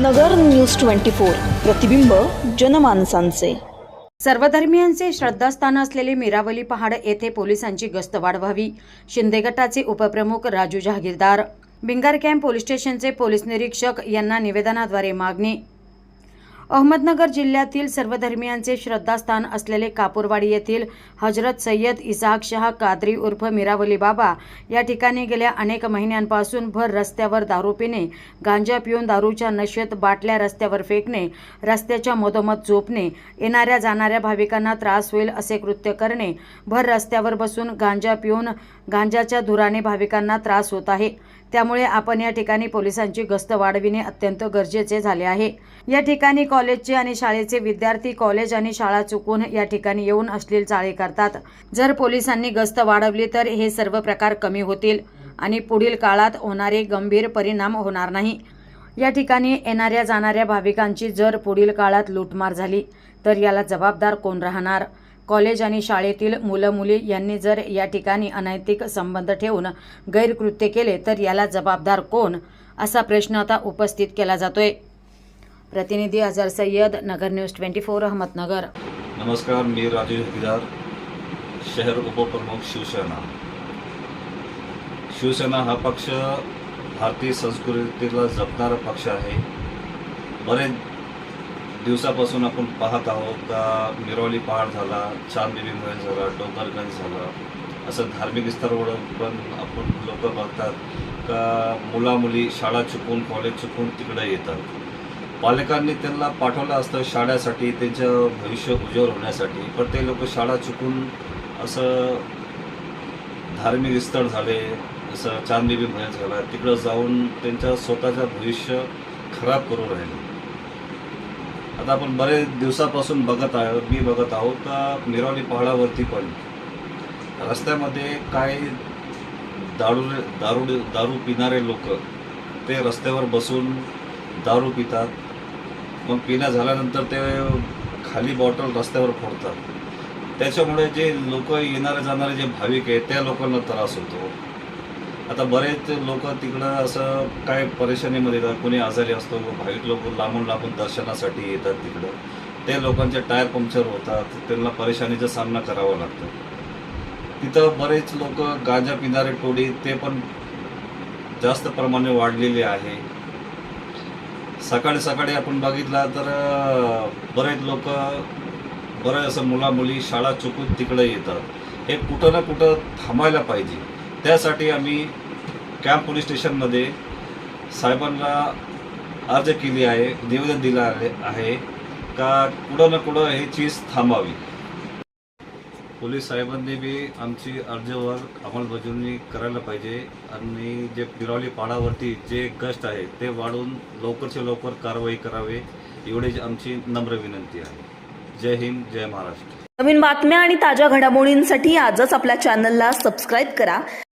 नगर news twenty four. प्रतिबिंब जनमानसांचे. सर्वधर्मियांचे श्रद्धास्थान असलेले मिरावली पहाड येथे पोलिसांची गस्त वाढवावी शिंदे गटाचे उपप्रमुख राजू जहागीरदार. बिंगार कॅम्प पोलीस स्टेशनचे पोलीस निरीक्षक यांना निवेदनाद्वारे मागणी. अहमदनगर जिल्ह्यातील सर्वधर्मियांचे श्रद्धास्थान असलेले कापूरवाडी येथील हजरत सय्यद इसाक शहा कादरी उर्फ मिरावली बाबा या ठिकाणी गेल्या अनेक महिन्यांपासून भर रस्त्यावर दारू पिणे गांजा पिऊन दारूच्या नशेत बाटल्या रस्त्यावर फेकणे रस्त्याच्या मधोमध झोपणे येणाऱ्या जाणाऱ्या भाविकांना त्रास होईल असे कृत्य करणे भर रस्त्यावर बसून गांजा पिऊन गांजाच्या धुराने भाविकांना त्रास होत आहे. त्यामुळे आपण या ठिकाणी पोलिसांची गस्त वाढविणे अत्यंत गरजेचे झाले आहे. या ठिकाणी कॉलेजचे आणि शाळेचे विद्यार्थी कॉलेज आणि शाळा चुकून या ठिकाणी येऊन अश्लील चाळे करतात. जर पोलिसांनी गस्त वाढवली तर हे सर्व प्रकार कमी होतील आणि पुढील काळात होणारे गंभीर परिणाम होणार नाही. या ठिकाणी येणाऱ्या जाणाऱ्या भाविकांची जर पुढील काळात लूटमार झाली तर याला जबाबदार कोण राहणार? कॉलेज आणि शाळेतील मुलं मुली यांनी जर या ठिकाणी अनैतिक संबंध ठेवून गैरकृत्य केले तर याला जबाबदार कोण? असा प्रश्न आता उपस्थित केला जातोय. प्रतिनिधी Azhar Sayyad Nagar news twenty four Ahmednagar. नमस्कार मी राजू हिदार शहर उपप्रमुख शिवसेना। शिवसेना हा पक्ष भारतीय संस्कृतीला जपणारा पक्ष आहे. बरेच दिवसापासून आपण पाहत आहोत का मिरवली पहाड झाला चांदबिबी महल झाला डोंगरगंज झाला. असं धार्मिक स्तरावर पण आपण लोक बघतात का मुलामुली शाळा चुकून कॉलेज चुकून तिकडे येतात. पालकांनी त्यांना पाठवलं असतं शाळेसाठी त्यांचं भविष्य उज्ज्वल होण्यासाठी. पण ते लोक शाळा चुकून असं धार्मिक स्थळ झाले जसं चांदबिबी महल झाला तिकडं जाऊन त्यांचं स्वतःचं भविष्य खराब करून राहिले. आता आपण बरेच दिवसापासून बघत आहे मी बघत आहोत का मिरवली पहाडावरती पण. रस्त्यामध्ये काय दारू दारू दारू पिणारे लोक ते रस्त्यावर बसून दारू पितात. मग पिण्या झाल्यानंतर ते खाली बॉटल रस्त्यावर फोडतात. त्याच्यामुळे जे लोक येणारे जाणारे जे भाविक आहेत त्या लोकांना त्रास होतो. आता बरेच लोक तिकडं असं काय परेशानीमध्ये येतात कोणी आजारी असतो भाविक लोक लांबून लांबून दर्शनासाठी येतात तिकडं. त्या लोकांचे टायर पंक्चर होतात त्यांना परेशानीचा सामना करावा लागतो. तिथं बरेच लोक गांजा पिणारे टोळी ते पण जास्त प्रमाणे वाढलेले आहे. सकाळी सकाळी आपण बघितला तर बरेच लोक बरेच असं मुलामुली शाळा चुकून तिकडे येतात. हे कुठं ना कुठं थांबायला पाहिजे. त्यासाठी आम्ही कॅम्प पोलीस स्टेशनमध्ये साहेबांना अर्ज केली आहे निवेदन दिलं आहे आहे का कुठं ना कुठं ही चीज थांबावी. पोलीस साहेबांनी बी आमची अर्जवर अंमलबजावणी करायला पाहिजे. आणि जे पिरावली पाडावरती जे गस्ट आहे ते वाढून लवकरच्या लवकर कारवाई करावे एवढी आमची नम्र विनंती आहे. जय हिंद जय महाराष्ट्र. नवीन बातम्या आणि ताज्या घडामोडींसाठी आजच आपल्या चॅनलला सबस्क्राईब करा.